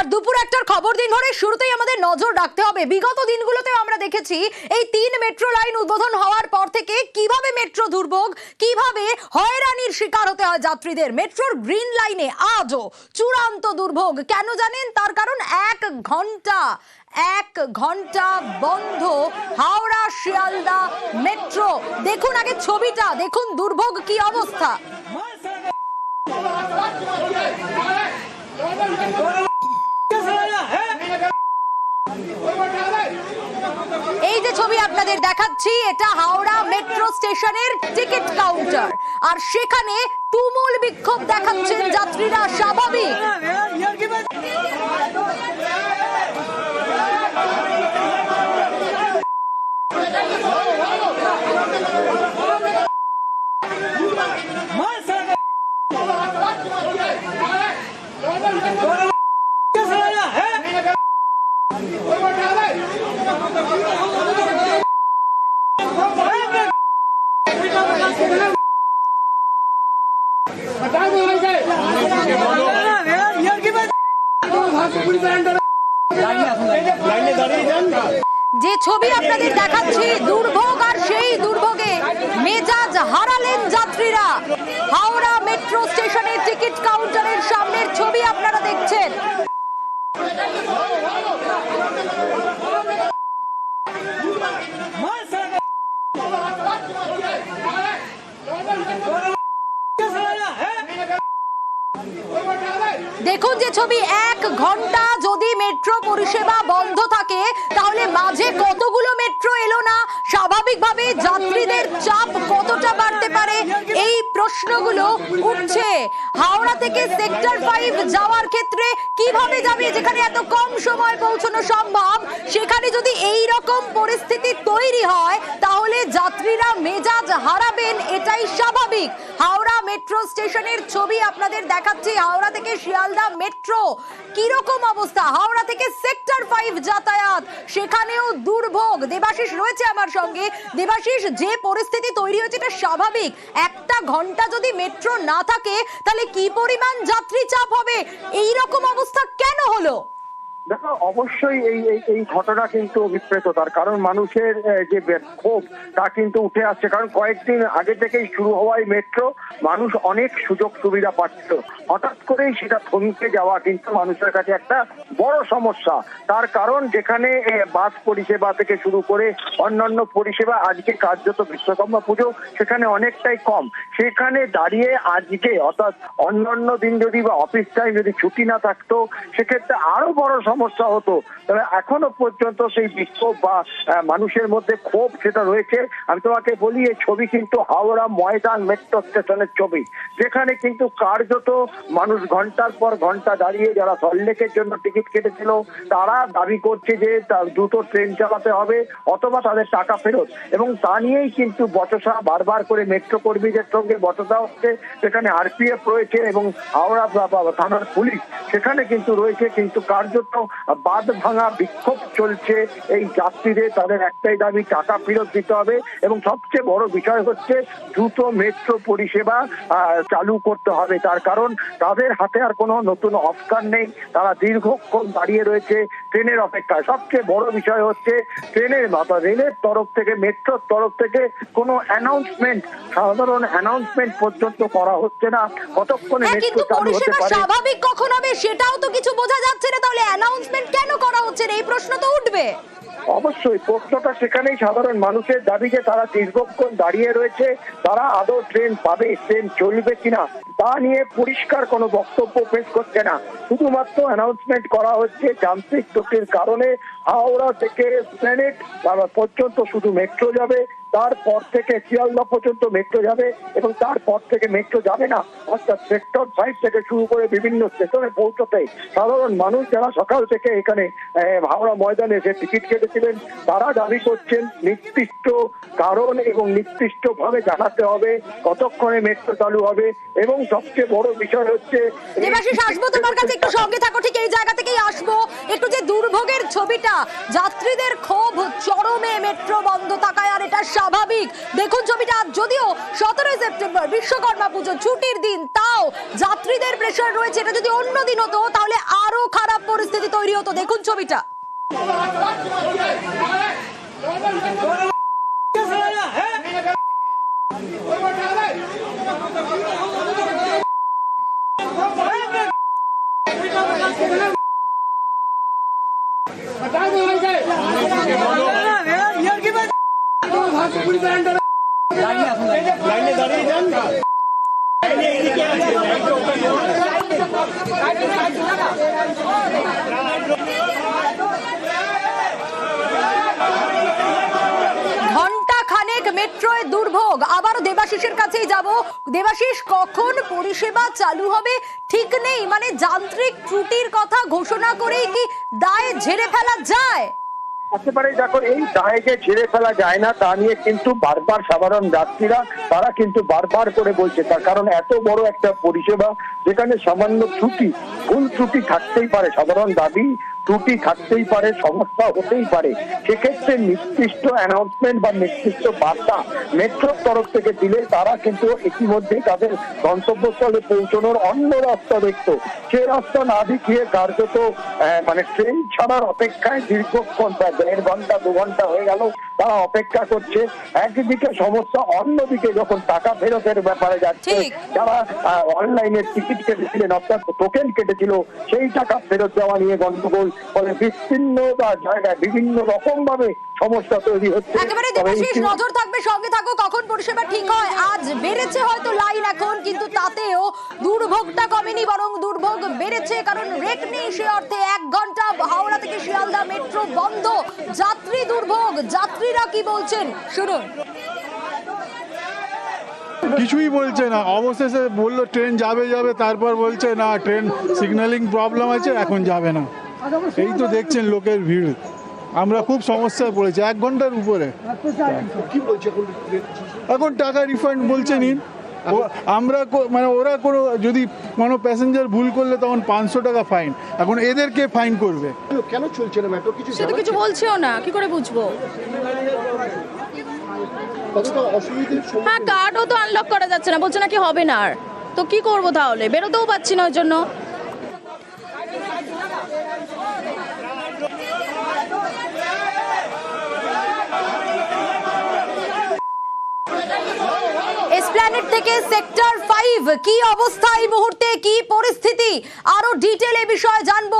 আর দুপুর একটার খবর দিন ধরে শুরুতেই আমাদের নজর রাখতে হবে। বিগত দিনগুলোতেও আমরা দেখেছি এই তিন মেট্রো লাইন উদ্বোধন হওয়ার পর থেকে কীভাবে মেট্রো দুর্ভোগ, কীভাবে হয়রানির শিকার হতে হয় যাত্রীদের? মেট্রোর গ্রিন লাইনে আজও চূড়ান্ত দুর্ভোগ। কেন জানেন? তার কারণ এক ঘণ্টা এক ঘণ্টা বন্ধ হাওড়া শিয়ালদা মেট্রো দেখুন আগে ছবিটা, দেখুন দুর্ভোগ কি অবস্থা এই যে ছবি আপনাদের দেখাচ্ছি, এটা হাওড়া মেট্রো স্টেশনের টিকিট কাউন্টার। আর সেখানে তুমুল বিক্ষোভ দেখাচ্ছেন যাত্রীরা স্বাভাবিক। যে ছবি আপনাদের দেখাচ্ছি, দুর্ভোগ আর সেই দুর্ভোগে মেজাজ হারালেন যাত্রীরা। হাওড়া মেট্রো স্টেশনের টিকিট কাউন্টারের সামনের ছবি আপনারা দেখছেন। দেখুন যে ছবি, এক ঘণ্টা যদি মেট্রো পরিষেবা বন্ধ থাকে, তাহলে মাঝে কতগুলো মেট্রো এলো না? স্বাভাবিকভাবে যাত্রীদের চাপ কতটা বাড়তে পারে? এই প্রশ্নগুলো উঠছে। হাওড়া থেকে সেক্টর ফাইভ যাওয়ার ক্ষেত্রে কীভাবে যাবে? যেখানে এত কম সময় পৌঁছানো সম্ভব, সেখানে যদি এই রকম পরিস্থিতি তৈরি হয়, তাহলে যাত্রীরা মেজাজ হারাবেন, এটাই স্বাভাবিক। হাওড়া মেট্রো স্টেশনের ছবি আপনাদের দেখাচ্ছি। হাওড়া থেকে শিয়ালদা মেট্রো। কীরকম অবস্থা? হাওড়া থেকে সেক্টর ফাইভ যাতায়াত। সেখানেও দুর্ভোগ। দেবাশিস রয়েছে আমার সঙ্গে। দেবাশিস, যে পরিস্থিতি তৈরি হয়েছে, এটা স্বাভাবিক। একটা ঘণ্টা যদি মেট্রো না থাকে, তাহলে কি পরিমাণ যাত্রী চাপ হবে? এই রকম অবস্থা কেন হলো? দেখো, অবশ্যই এই এই ঘটনা কিন্তু অভিপ্রেত তার কারণ মানুষের যে ক্ষোভ, তা কিন্তু উঠে আসছে। কারণ কয়েকদিন আগে থেকেই শুরু হওয়ায় মেট্রো, মানুষ অনেক সুযোগ সুবিধা পাচ্ছিল। হঠাৎ করেই সেটা থমকে যাওয়া কিন্তু মানুষের কাছে একটা বড় সমস্যা। তার কারণ যেখানে বাস পরিষেবা থেকে শুরু করে অন্যান্য পরিষেবা, আজকে কার্যত বিশ্বকর্মা পুজো, সেখানে অনেকটাই কম। সেখানে দাঁড়িয়ে আজকে, অর্থাৎ অন্যান্য দিন যদি বা অফিস টাইম যদি ছুটি না থাকতো, সেক্ষেত্রে আরও বড় সমস্যা হতো। তবে এখনও পর্যন্ত সেই বিক্ষোভ বা মানুষের মধ্যে ক্ষোভ সেটা রয়েছে। আমি তোমাকে বলি, এই ছবি কিন্তু হাওড়া ময়দান মেট্রো স্টেশনের ছবি। যেখানে কিন্তু কার্যত মানুষ ঘণ্টার পর ঘণ্টা দাঁড়িয়ে যারা সল্লেকের জন্য টিকিট কেটেছিল, তারা দাবি করছে যে তার দ্রুত ট্রেন চালাতে হবে অথবা তাদের টাকা ফেরত। এবং তা নিয়েই কিন্তু বচসা বারবার করে মেট্রো কর্মীদের সঙ্গে বচসা হচ্ছে। সেখানে আরপিএফ রয়েছে এবং হাওড়া থানার পুলিশ সেখানে কিন্তু রয়েছে। কিন্তু কার্যত বাদ ভাঙা বিক্ষোভ চলছে। এই যাত্রীদের তাদের একটাই দাবি টাকা ফেরত দিতে হবে। এবং সবচেয়ে বড় বিষয় হচ্ছে দ্রুত মেট্রো পরিষেবা চালু করতে হবে। তার কারণ তাদের হাতে আর কোনো নতুন অপশন নেই। তারা দীর্ঘক্ষণ দাঁড়িয়ে রয়েছে ট্রেনের অপেক্ষায়। সবচেয়ে বড় বিষয় হচ্ছে ট্রেনের মাথা রেলের তরফ থেকে মেট্রোর তরফ থেকে কোনো অ্যানাউন্সমেন্ট সাধারণ অ্যানাউন্সমেন্ট পর্যন্ত করা হচ্ছে না। কতক্ষণে হ্যাঁ মেট্রো চালু হতে পারে? স্বাভাবিক কখন হবে সেটাও তো কিছু বোঝা যাচ্ছে না। তাহলে অ্যানাউন্সমেন্ট কেন করা হচ্ছে এই প্রশ্ন তো উঠবে। অবশ্যই, প্রশ্নটা সেখানেই সাধারণ মানুষের দাবি যে তারা দীর্ঘক্ষণ দাঁড়িয়ে রয়েছে, তারা আদৌ ট্রেন পাবে ট্রেন চলবে কিনা, তা নিয়ে পরিষ্কার কোনো বক্তব্য পেশ করছে না। শুধুমাত্র অ্যানাউন্সমেন্ট করা হচ্ছে যান্ত্রিক ত্রুটির কারণে হাওড়া থেকে প্ল্যানেট পর্যন্ত শুধু মেট্রো যাবে তারপর থেকে শিয়ালদা পর্যন্ত মেট্রো যাবে এবং তারপর থেকে মেট্রো যাবে না। অর্থাৎ সেক্টর ফাইভ থেকে শুরু করে বিভিন্ন স্টেশনে পৌঁছতে সাধারণ মানুষ যারা সকাল থেকে এখানে হাওড়া ময়দানে এসে টিকিট কেটেছিলেন, তারা দাবি করছেন নির্দিষ্ট কারণ এবং নির্দিষ্ট ভাবে জানাতে হবে কতক্ষণে মেট্রো চালু হবে এবং সবচেয়ে বড় বিষয় হচ্ছে আসব তোমার কাছে, একটু সঙ্গে থাকো, ঠিক এই জায়গা থেকেই আসব। একটু যে ছবিটা। যাত্রীদের ক্ষোভ চরমে মেট্রো বন্ধ থাকায় আর এটা স্বাভাবিক। দেখুন ছবিটা, যদিও সতেরোই সেপ্টেম্বর বিশ্বকর্মা পুজো ছুটির দিন, তাও যাত্রীদের প্রেশার রয়েছে, এটা যদি অন্য দিন হতো, তাহলে আরও খারাপ পরিস্থিতি তৈরি হতো। দেখুন ছবিটা। ঘণ্টা মেট্রোয় দুর্ভোগ। আবারও দেবাশিসের কাছেই যাব। দেবাশিস, কখন পরিষেবা চালু হবে? ঠিক নেই মানে যান্ত্রিক ত্রুটির কথা ঘোষণা করেই কি দায় ঝেড়ে ফেলা যায়? দেখো, এই দায়কে ফেলা যায় না, তা নিয়ে কিন্তু বারবার সাধারণ যাত্রীরা, তারা কিন্তু বারবার করে বলছে, তার কারণ এত বড় একটা পরিষেবা, যেখানে সামান্য ত্রুটি, ভুল ত্রুটি থাকতেই পারে। সাধারণ দাবি ত্রুটি থাকতেই পারে, সমস্যা হতেই পারে। সেক্ষেত্রে নির্দিষ্ট অ্যানাউন্সমেন্ট বা নির্দিষ্ট বার্তা মেট্রোর তরফ থেকে দিলে তারা কিন্তু ইতিমধ্যে তাদের গন্তব্যস্থলে পৌঁছানোর অন্য রাস্তা দেখত। সে রাস্তা না দেখিয়ে কার্যত মানে ট্রেন ছাড়ার অপেক্ষায় দীর্ঘক্ষণ প্রায় দেড় ঘণ্টা, দু ঘণ্টা হয়ে গেল। তারা অপেক্ষা করছে একদিকে সমস্যা অন্যদিকে যখন টাকা ফেরতের ব্যাপারে যাচ্ছে। যারা অনলাইনে টিকিট কেটেছিলেন অর্থাৎ টোকেন কেটেছিল সেই টাকা ফেরত দেওয়া নিয়ে গন্ডগোল ফলে বিচ্ছিন্ন জায়গায় বিভিন্ন রকম ভাবে সমস্যা তৈরি হচ্ছে। একেবারে দেবাশিস নজর থাকবে সঙ্গে থাকো কখন পরিষেবা ঠিক হয়। আজ বেড়েছে হয়তো লাইন এখন কিন্তু তাতেও দুর্ভোগটা কমেনি বরং দুর্ভোগ বেড়েছে কারণ রেট নেই সে অর্থে। এক ঘণ্টা হাওড়া থেকে শিয়ালদা মেট্রো বন্ধ। যাত্রী দুর্ভোগ যাত্রীরা কি বলছেন? শুনুন। কিছুই বলছে না। অবশেষে বলল ট্রেন যাবে যাবে। তারপর বলছে না ট্রেন সিগন্যালিং প্রবলেম আছে এখন যাবে না। এই তো দেখছেন লোকের ভিড়। আমরা খুব সমস্যায় পড়েছি এক ঘণ্টার উপরে। এখন? টাকা রিফান্ড বলছে নিন। আমরা কো- মানে ওরা কোনো যদি কোনো প্যাসেঞ্জার ভুল করলে তখন পাঁচশো টাকা ফাইন এখন এদেরকে ফাইন করবে। কেন চলছে না মেট্রো কিছু সে তো কিছু বলছেও না কি করে বুঝব? হ্যাঁ কার্ডও তো আনলক করা যাচ্ছে না বলছে নাকি হবে না আর। তো কি করব তাহলে? বেরোতেও পাচ্ছি না ওই জন্য। এসপ্ল্যানেট থেকে সেক্টর ফাইভ কি অবস্থা এই মুহূর্তে? কি পরিস্থিতি? আরও ডিটেল এ বিষয়ে জানব।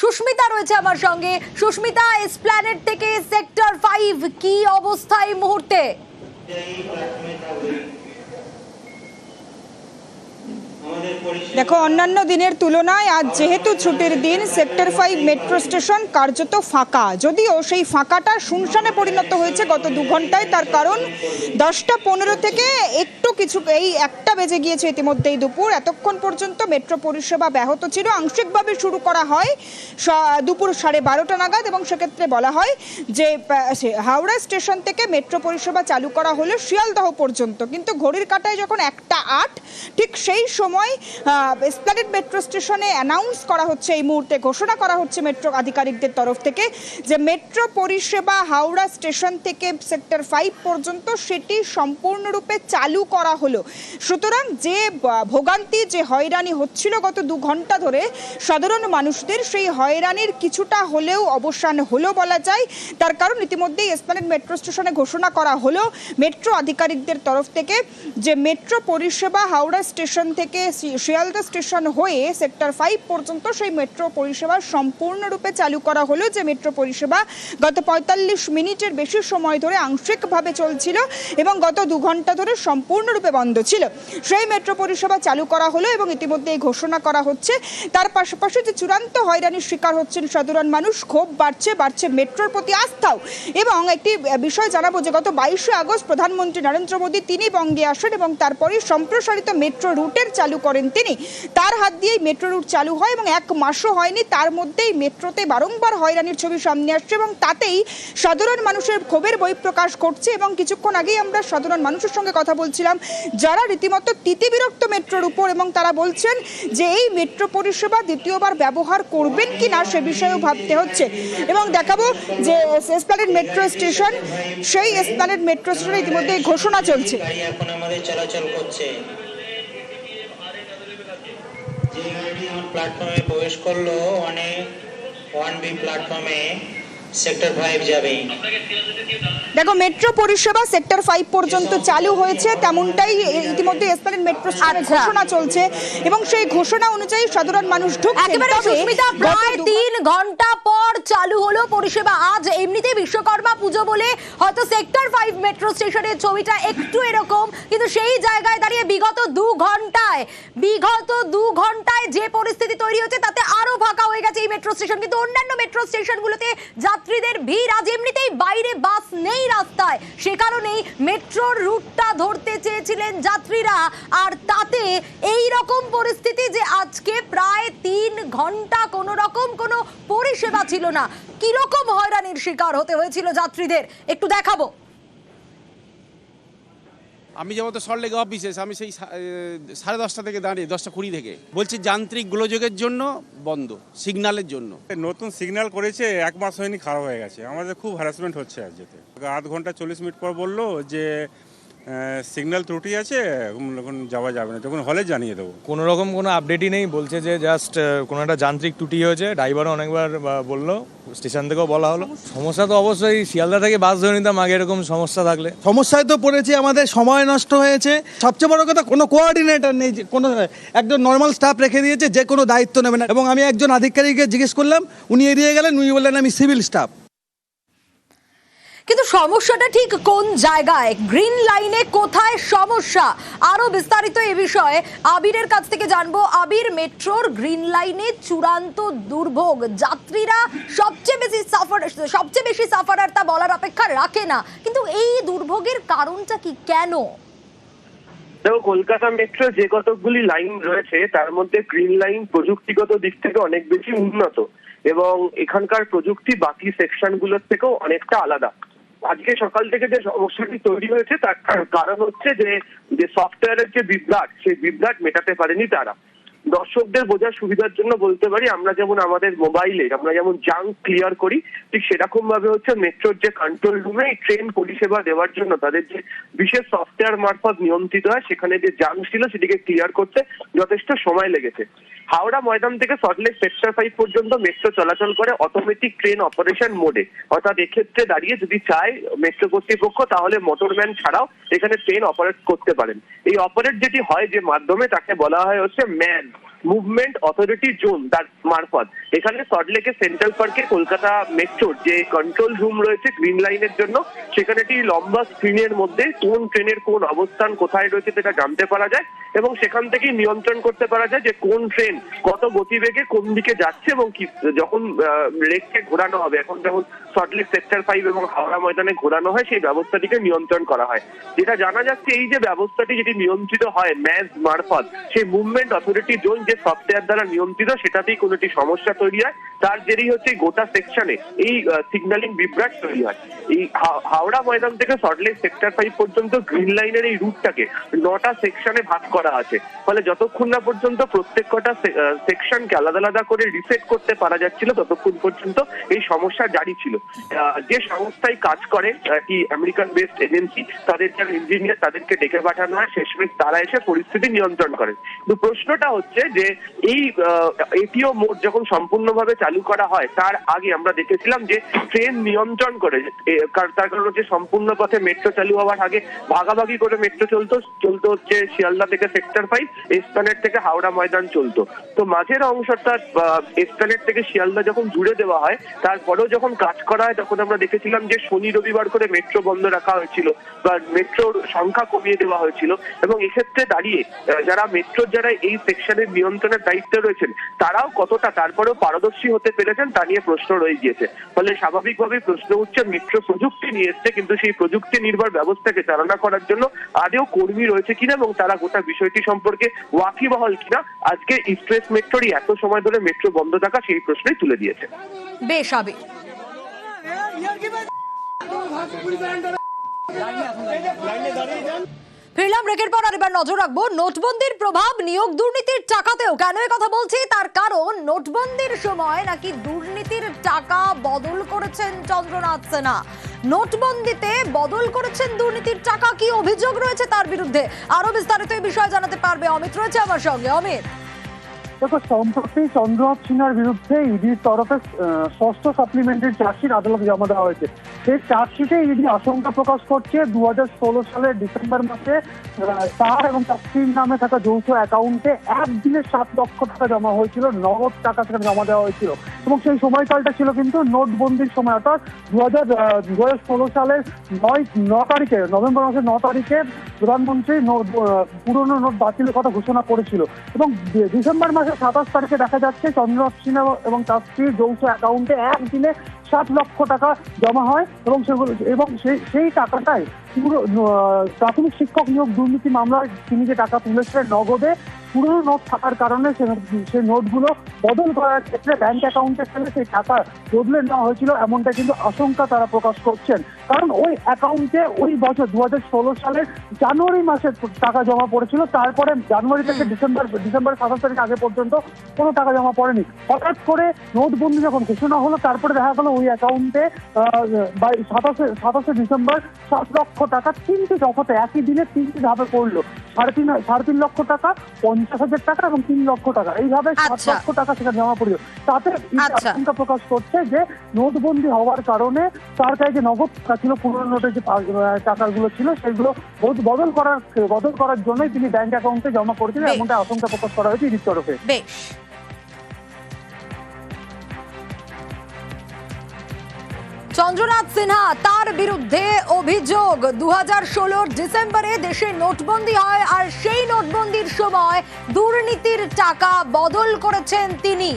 সুস্মিতা রয়েছে আমার সঙ্গে। সুস্মিতা এসপ্ল্যানেট থেকে সেক্টর ফাইভ কি অবস্থা এই মুহূর্তে? দেখো, অন্যান্য দিনের তুলনায় আজ যেহেতু ছুটির দিন, সেক্টর ফাইভ মেট্রো স্টেশন কার্যত ফাঁকা। যদিও সেই ফাঁকাটা শুনশানে পরিণত হয়েছে গত দু ঘন্টায়, তার কারণ দশটা পনেরো থেকে একটু কিছু, এই একটা বেজে গিয়েছে ইতিমধ্যেই দুপুর। এতক্ষণ পর্যন্ত মেট্রো পরিষেবা ব্যাহত ছিল। আংশিকভাবে শুরু করা হয় দুপুর সাড়ে বারোটা নাগাদ এবং সেক্ষেত্রে বলা হয় যে হাওড়া স্টেশন থেকে মেট্রো পরিষেবা চালু করা হলো শিয়ালদহ পর্যন্ত। কিন্তু ঘড়ির কাঁটায় যখন একটা আট, ঠিক সেই সময় এসপ্লানেড মেট্রো স্টেশনে অ্যানাউন্স করা হচ্ছে, এই মুহূর্তে ঘোষণা করা হচ্ছে মেট্রো আধিকারিকদের তরফ থেকে যে মেট্রো পরিষেবা হাওড়া স্টেশন থেকে সেক্টর ফাইভ পর্যন্ত সেটি সম্পূর্ণরূপে চালু করা হলো। সুতরাং যে ভোগান্তি, যে হয়রানি হচ্ছিল গত দু ঘণ্টা ধরে, সাধারণ মানুষদের সেই হয়রানির কিছুটা হলেও অবসান হলো বলা যায়। তার কারণ ইতিমধ্যেই এসপ্লানেড মেট্রো স্টেশনে ঘোষণা করা হলো মেট্রো আধিকারিকদের তরফ থেকে যে মেট্রো পরিষেবা হাওড়া স্টেশন থেকে শিয়ালদা স্টেশন হয়ে সেক্টর ফাইভ পর্যন্ত সেই মেট্রো পরিষেবা সম্পূর্ণরূপে চালু করা হলো। যে মেট্রো পরিষেবা গত পঁয়তাল্লিশ মিনিটের বেশি সময় ধরে আংশিকভাবে চলছিল এবং গত দু ঘণ্টা ধরে সম্পূর্ণরূপে বন্ধ ছিল। সেই মেট্রো পরিষেবা চালু করা হলো এবং ইতিমধ্যে এই ঘোষণা করা হচ্ছে। তার পাশাপাশি যে চূড়ান্ত হয়রানির শিকার হচ্ছেন সাধারণ মানুষ, ক্ষোভ বাড়ছে বাড়ছে মেট্রোর প্রতি আস্থাও। এবং একটি বিষয় জানাব যে গত বাইশে আগস্ট প্রধানমন্ত্রী নরেন্দ্র মোদী তিনি বঙ্গে আসেন এবং তারপরে সম্প্রসারিত মেট্রো রুটের চালু করেন তিনি। তার হাত দিয়েই মেট্রো রুট চালু হয় এবং এক মাসও হয়নি, তার মধ্যেই মেট্রোতে বারংবার হয়রানির ছবি সামনে আসছে এবং তাতেই সাধারণ মানুষের ক্ষোভের বহিঃপ্রকাশ ঘটছে এবং কিছুক্ষণ আগেই আমরা সাধারণ মানুষের সঙ্গে কথা বলছিলাম, যারা রীতিমতো তিতিবিরক্ত মেট্রোর উপর এবং তারা বলছেন যে এই মেট্রো পরিষেবা দ্বিতীয়বার ব্যবহার করবেন কি না সে বিষয়েও ভাবতে হচ্ছে। এবং দেখাবো যে এসপ্লানেড মেট্রো স্টেশন, সেই এসপ্লানেড মেট্রো স্টেশনে ইতিমধ্যে ঘোষণা চলছে। এখন আমাদের চলাচল করছে। প্ল্যাটফর্মে প্রবেশ করল অনেক ওয়ান বি প্ল্যাটফর্মে সেক্টর ফাইভ যাবে। দেখো মেট্রো পরিষেবা সেক্টর ফাইভ পর্যন্ত চালু হয়েছে তেমনটাই ইতিমধ্যে এসপ্লেন মেট্রো স্টেশনের আচ্ছা। ঘোষণা চলছে এবং সেই ঘোষণা অনুযায়ী সাধারণ মানুষ ঢুকছে একেবারে সুস্মিতা প্রায় তিন ঘণ্টা পর চালু হলো পরিষেবা। আজ এমনিতে বিশ্বকর্মা পুজো বলে হয়তো সেক্টর ফাইভ মেট্রো স্টেশনের ছবিটা একটু এরকম কিন্তু সেই জায়গায় দাঁড়িয়ে বিগত দু ঘন্টায় বিগত দু ঘন্টায় যে পরিস্থিতি তৈরি হচ্ছে তাতে আরও ফাঁকা হয়ে গেছে এই মেট্রো স্টেশন। কিন্তু অন্যান্য মেট্রো স্টেশনগুলোতে যাত্রীদের ভিড় আজ এমনিতেই বাইরে, বাস নেই রাস্তায়। সে কারণেই মেট্রোর রুটটা ধরতে চেয়েছিলেন যাত্রীরা। আর তাতে এই রকম পরিস্থিতি যে আজকে প্রায় তিন ঘণ্টা কোনো রকম কোনো পরিষেবা ছিল না। কীরকম হয়রানির শিকার হতে হয়েছিল যাত্রীদের? একটু দেখাবো। আমি যেমন তো সল্টলেকে অফিসে আমি সেই সাড়ে দশটা থেকে দাঁড়িয়ে, দশটা কুড়ি থেকে। বলছি যান্ত্রিক গোলযোগের জন্য বন্ধ সিগনালের জন্য। নতুন সিগন্যাল করেছে, এক মাস হয়নি, খারাপ হয়ে গেছে। আমাদের খুব হ্যারাসমেন্ট হচ্ছে আজ যেতে। আধ ঘণ্টা চল্লিশ মিনিট পর বলল যে সিগন্যাল ত্রুটি আছে এখন যাওয়া যাবে না তখন হলে জানিয়ে দেবো। কোনো রকম কোনো আপডেটই নেই বলছে যে জাস্ট কোনো একটা যান্ত্রিক ত্রুটি হয়েছে ড্রাইভারও অনেকবার বা, বলল স্টেশন থেকেও বলা হলো। সমস্যা তো অবশ্যই শিয়ালদা থেকে বাস ধরে নিতাম আগে এরকম সমস্যা থাকলে। সমস্যায় তো পড়েছে আমাদের সময় নষ্ট হয়েছে। সবচেয়ে বড় কথা কোনো কোঅর্ডিনেটর নেই যে কোনো একজন নর্মাল স্টাফ রেখে দিয়েছে যে কোনো দায়িত্ব নেবে না। এবং আমি একজন আধিকারিককে জিজ্ঞেস করলাম উনি এড়িয়ে গেলেন উনি বললেন আমি সিভিল স্টাফ কিন্তু সমস্যাটা ঠিক কোন জায়গায়? গ্রিন লাইনে কোথায় সমস্যা? আরও বিস্তারিত এ বিষয়ে আবিরের কাছ থেকে জানব। আবির, মেট্রোর গ্রিন লাইনে চূড়ান্ত দুর্ভোগ। যাত্রীরা সবচেয়ে বেশি সাফার সবচেয়ে বেশি সাফারার তা বলার অপেক্ষা রাখে না। কিন্তু এই দুর্ভোগের কারণটা কি কেন? দেখো, কলকাতা মেট্রো যে কতগুলি লাইন রয়েছে, তার মধ্যে গ্রিন লাইন প্রযুক্তিগত দিক থেকে অনেক বেশি উন্নত এবং এখানকার প্রযুক্তি বাকি সেকশনগুলোর থেকেও অনেকটা আলাদা। আজকে সকাল থেকে যে সমস্যাটি তৈরি হয়েছে, তার কারণ হচ্ছে যে যে সফটওয়্যারের যে বিভ্রাট, সেই বিভ্রাট মেটাতে পারেনি তারা। দর্শকদের বোঝার সুবিধার জন্য বলতে পারি, আমরা যেমন আমাদের মোবাইলে আমরা যেমন জাঙ্ক ক্লিয়ার করি, ঠিক সেরকম ভাবে হচ্ছে মেট্রোর যে কন্ট্রোল রুমে ট্রেন পরিষেবা দেওয়ার জন্য তাদের যে বিশেষ সফটওয়্যার মারফত নিয়ন্ত্রিত হয়, সেখানে যে জাঙ্ক ছিল সেটিকে ক্লিয়ার করতে যথেষ্ট সময় লেগেছে। হাওড়া ময়দান থেকে সল্টলেক সেক্টর ফাইভ পর্যন্ত মেট্রো চলাচল করে অটোমেটিক ট্রেন অপারেশন মোডে অর্থাৎ এক্ষেত্রে দাঁড়িয়ে যদি চায় মেট্রো কর্তৃপক্ষ, তাহলে মোটরম্যান ছাড়াও এখানে ট্রেন অপারেট করতে পারেন। এই অপারেট যেটি হয়, যে মাধ্যমে তাকে বলা হয় হচ্ছে ম্যান মুভমেন্ট অথরিটি জোন তার মারফত। এখানে সল্টলেকে সেন্ট্রাল পার্কে কলকাতা মেট্রোর যে কন্ট্রোল রুম রয়েছে গ্রিন লাইনের জন্য, সেখানে একটি লম্বা স্ক্রিনের মধ্যে কোন ট্রেনের কোন অবস্থান কোথায় রয়েছে সেটা জানতে পারা যায়। এবং সেখান থেকেই নিয়ন্ত্রণ করতে পারা যায় যে কোন ট্রেন কত গতিবেগে কোন দিকে যাচ্ছে এবং কি, যখন লেককে ঘোরানো হবে। এখন যেমন সল্টলেক সেক্টর ফাইভ এবং হাওড়া ময়দানে ঘোরানো হয়, সেই ব্যবস্থাটিকে নিয়ন্ত্রণ করা হয়। যেটা জানা যাচ্ছে, এই যে ব্যবস্থাটি যেটি নিয়ন্ত্রিত হয় ম্যাজ মারফত, সেই মুভমেন্ট অথরিটি জোন যে সফটওয়্যার দ্বারা নিয়ন্ত্রিত, সেটাতেই কোনো একটি সমস্যা তৈরি হয়। তার জেরেই হচ্ছে গোটা সেকশনে এই সিগন্যালিং বিভ্রাট তৈরি হয়। এই হাওড়া ময়দান থেকে সল্টলেক সেক্টর ফাইভ পর্যন্ত গ্রিন লাইনের এই রুটটাকে নটা সেকশনে ভাগ করা আছে। ফলে যতক্ষণ না পর্যন্ত প্রত্যেক কটা সেকশনকে আলাদা আলাদা করে রিসেট করতে পারা যাচ্ছিল, ততক্ষণ পর্যন্ত এই সমস্যা জারি ছিল। যে সংস্থায় কাজ করে কি আমেরিকান বেসড এজেন্সি তাদের যারা ইঞ্জিনিয়ার তাদেরকে ডেকে পাঠানো হয়। শেষমেশ তারা এসে পরিস্থিতি নিয়ন্ত্রণ করেন। কিন্তু প্রশ্নটা হচ্ছে যে এই এটিও মোড যখন সম্পূর্ণভাবে চালু করা হয়, তার আগে আমরা দেখেছিলাম যে ট্রেন নিয়ন্ত্রণ করে তার কারণ হচ্ছে সম্পূর্ণ পথে মেট্রো চালু হওয়ার আগে ভাগাভাগি করে মেট্রো চলতো চলতো হচ্ছে শিয়ালদা থেকে সেক্টর ফাইভ এসপ্লানেট থেকে হাওড়া ময়দান চলতো। তো মাঝের অংশটা এসপ্লানেট থেকে শিয়ালদা যখন জুড়ে দেওয়া হয়, তারপরেও যখন কাজ করা হয়, তখন আমরা দেখেছিলাম যে শনি রবিবার করে মেট্রো বন্ধ রাখা হয়েছিল, বা মেট্রোর সংখ্যা কমিয়ে দেওয়া হয়েছিল। এবং এক্ষেত্রে দাঁড়িয়ে যারা মেট্রোর যারা এই সেকশনের নিয়ন্ত্রণের দায়িত্বে রয়েছেন, তারাও কতটা, তারপরেও পারদর্শী হতে পেরেছেন তা নিয়ে প্রশ্ন রয়ে গিয়েছে। ফলে স্বাভাবিকভাবেই প্রশ্ন উঠছে মেট্রো প্রযুক্তি নিয়ে এসছে কিন্তু সেই প্রযুক্তি নির্ভর ব্যবস্থাকে চালনা করার জন্য আদেও কর্মী রয়েছে কিনা এবং তারা গোটা বিষয়টি সম্পর্কে ওয়াকিবহল কিনা আজকে ইস্ট্রেস মেট্রোরই এত সময় ধরে মেট্রো বন্ধ থাকা সেই প্রশ্নই তুলে দিয়েছে। বেশ আবির ফিরলাম ব্রেকের পর আর এবার নজর রাখব নোটবন্দির প্রভাব, নিয়োগ দুর্নীতির টাকাতেও। কেন কথা বলছি? তার কারণ নোটবন্দির সময় নাকি দুর্নীতির টাকা বদল করেছেন চন্দ্রনাথ সেনা। নোটবন্দিতে বদল করেছেন দুর্নীতির টাকা কি অভিযোগ রয়েছে তার বিরুদ্ধে? আরও বিস্তারিত এই বিষয়ে জানাতে পারবে অমিত রয়েছে আমার সঙ্গে। অমিত। দেখো সম্প্রতি চন্দ্রনাথ সিনহার বিরুদ্ধে ইডির তরফে ষষ্ঠ সাপ্লিমেন্টারি চার্জশিট আদালতে জমা দেওয়া হয়েছে। সেই চার্জশিটে ইডি আশঙ্কা প্রকাশ করছে দু হাজার ষোলো সালের ডিসেম্বর মাসে তার এবং তার স্ত্রীর নামে থাকা যৌথ অ্যাকাউন্টে একদিনে সাত লক্ষ টাকা জমা হয়েছিল, নগদ টাকা সেখানে জমা দেওয়া হয়েছিল। এবং সেই সময়কালটা ছিল কিন্তু নোটবন্দির সময়, অর্থাৎ দু হাজার দু হাজার ষোলো সালের নয়, ন তারিখে, নভেম্বর মাসের ন তারিখে প্রধানমন্ত্রী পুরনো নোট বাতিলের কথা ঘোষণা করেছিল। এবং ডিসেম্বর ডিসেম্বর সাতাশ তারিখে দেখা যাচ্ছে চন্দ্রনাথ সিনহা এবং তার স্ত্রীর যৌথ অ্যাকাউন্টে একদিনে সাত লক্ষ টাকা জমা হয় এবং সেগুলো, এবং সেই সেই টাকাটাই পুরো প্রাথমিক শিক্ষক নিয়োগ দুর্নীতি মামলায় তিনি যে টাকা তুলেছিলেন নগদে, পুরনো নোট থাকার কারণে সে- সেই নোটগুলো বদল করার ক্ষেত্রে ব্যাংক অ্যাকাউন্টে ফেলে সেই টাকা বদলে নেওয়া হয়েছিল, এমনটা কিন্তু আশঙ্কা তারা প্রকাশ করছেন। কারণ ওই অ্যাকাউন্টে ওই বছর দু হাজার ষোলো সালের জানুয়ারি মাসে টাকা জমা পড়েছিল, তারপরে জানুয়ারি থেকে ডিসেম্বর ডিসেম্বর সাতাশ তারিখ আগে পর্যন্ত কোনো টাকা জমা পড়েনি। হঠাৎ করে নোটবন্দি যখন ঘোষণা হলো, তারপরে দেখা গেলো ওই অ্যাকাউন্টে সাতাশে সাতাশে ডিসেম্বর সাত লক্ষ টাকা তিনটি দফাতে একই দিনে তিনটি ধাপে পড়ল সাড়ে তিন সাড়ে তিন লক্ষ টাকা পঞ্চাশ হাজার টাকা এবং তিন লক্ষ টাকা এইভাবে সাত আচ্ছা। লক্ষ টাকা সেখানে জমা পড়ল তাতে ইডি আচ্ছা। আশঙ্কা প্রকাশ করছে যে নোটবন্দি হওয়ার কারণে তার কাছে যে নগদ টাকা ছিল পুরনো নোটের যে টাকাগুলো ছিল সেগুলো বদ- বদল করার বদল করার জন্যই তিনি ব্যাংক অ্যাকাউন্টে জমা করেছিলেন। এমনটা আশঙ্কা প্রকাশ করা হয়েছে ইডির তরফে চন্দ্রনাথ সিনহা, তার বিরুদ্ধে অভিযোগ। দু হাজার ডিসেম্বরে দেশে নোটবন্দি হয় আর সেই নোটবন্দির সময় দুর্নীতির টাকা বদল করেছেন তিনি।